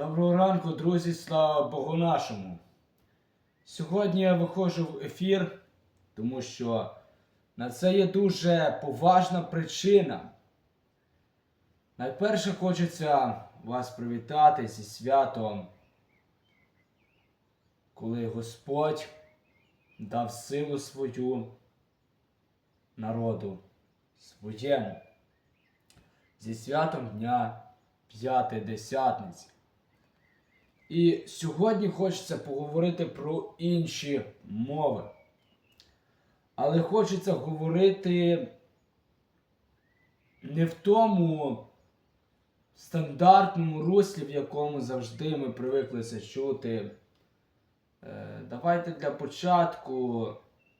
Доброго ранку, друзі, слава Богу нашому. Сьогодні я виходжу в ефір, тому що на це є дуже поважна причина. Найперше хочеться вас привітати зі святом, коли Господь дав силу свою народу своєму. Зі святом Дня П'ятидесятниці. І сьогодні хочеться поговорити про інші мови. Але хочеться говорити не в тому стандартному руслі, в якому завжди ми привикли це чути. Е, Давайте для початку,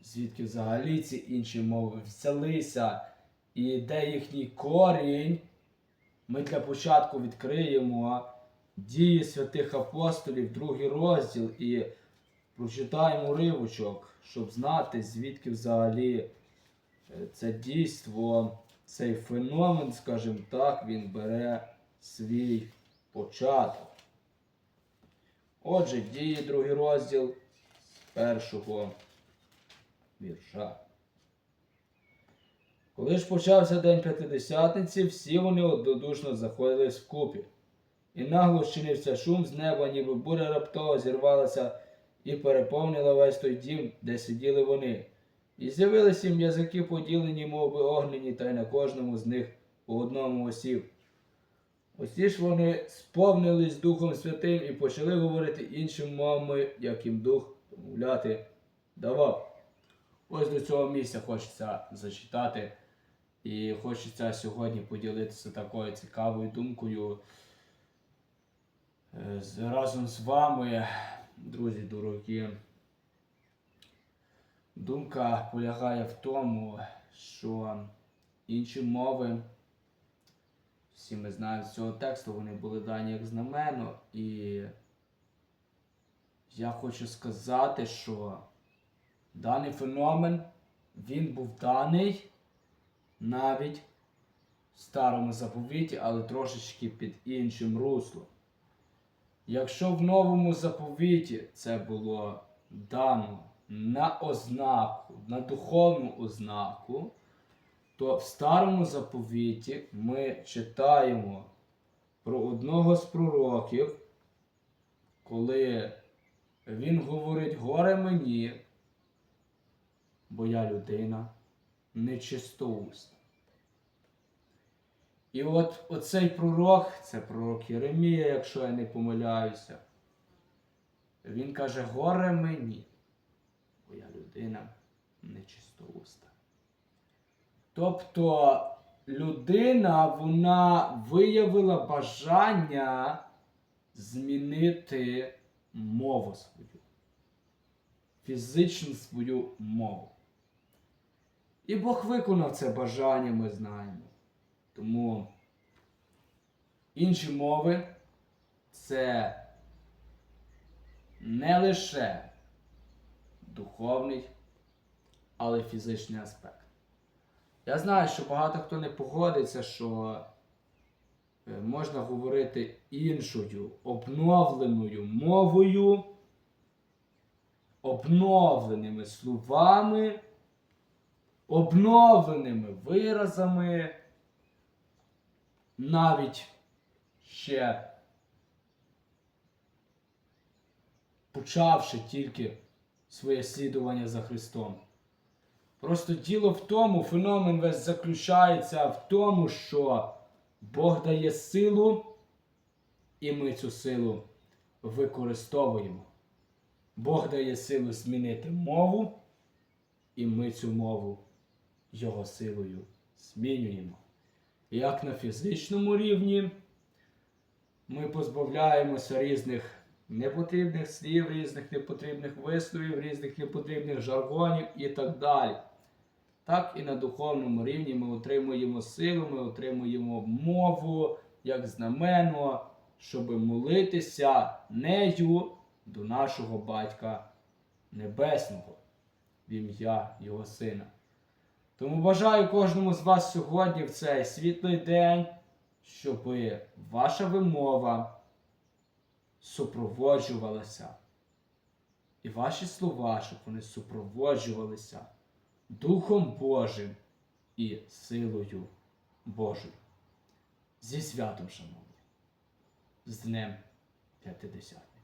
звідки взагалі ці інші мови взялися, і де їхній корінь, ми для початку відкриємо дії святих апостолів, другий розділ, і прочитаємо ривочок, щоб знати, звідки взагалі е, це дійство, цей феномен, скажімо так, він бере свій початок. Отже, дії другий розділ з першого вірша. Коли ж почався день п'ятидесятниці, всі вони однодушно заходились вкупі. І нагло щинився шум з неба, ніби буря раптово зірвалася і переповнила весь той дім, де сиділи вони. І з'явилися їм язики поділені, мов би огнені, та й на кожному з них по одному осів. Усі ж вони сповнились Духом Святим і почали говорити іншими мовами, як їм дух помовляти давав. Ось до цього місця хочеться зачитати. І хочеться сьогодні поділитися такою цікавою думкою разом з вами, друзі дорогі. Думка полягає в тому, що інші мови, всі ми знаємо з цього тексту, вони були дані як знамено. І я хочу сказати, що даний феномен, він був даний навіть в старому заповіті, але трошечки під іншим руслом. Якщо в новому заповіті це було дано на ознаку, на духовну ознаку, то в старому заповіті ми читаємо про одного з пророків, коли він говорить горе мені, бо я людина нечистоусна. І от оцей пророк, це пророк Єремія, якщо я не помиляюся, він каже, горе мені, бо я людина нечистоуста. Тобто людина, вона виявила бажання змінити мову свою, фізичну свою мову. І Бог виконав це бажання, ми знаємо. Тому інші мови це не лише духовний, але й фізичний аспект. Я знаю, що багато хто не погодиться, що е, можна говорити іншою обновленою мовою, обновленими словами, обновленими виразами, навіть ще почавши тільки своє слідування за Христом. Просто діло в тому, феномен весь заключається в тому, що Бог дає силу, і ми цю силу використовуємо. Бог дає силу змінити мову, і ми цю мову Його силою змінюємо. Як на фізичному рівні ми позбавляємося різних непотрібних слів, різних непотрібних висловів, різних непотрібних жаргонів і так далі. Так і на духовному рівні ми отримуємо силу, ми отримуємо мову як знамено, щоб молитися нею до нашого Батька Небесного в ім'я Його Сина. Тому бажаю кожному з вас сьогодні в цей світлий день, щоб ваша вимова супроводжувалася. І ваші слова, щоб вони супроводжувалися Духом Божим і силою Божою. Зі святом, шановні, з Днем П'ятидесятниці.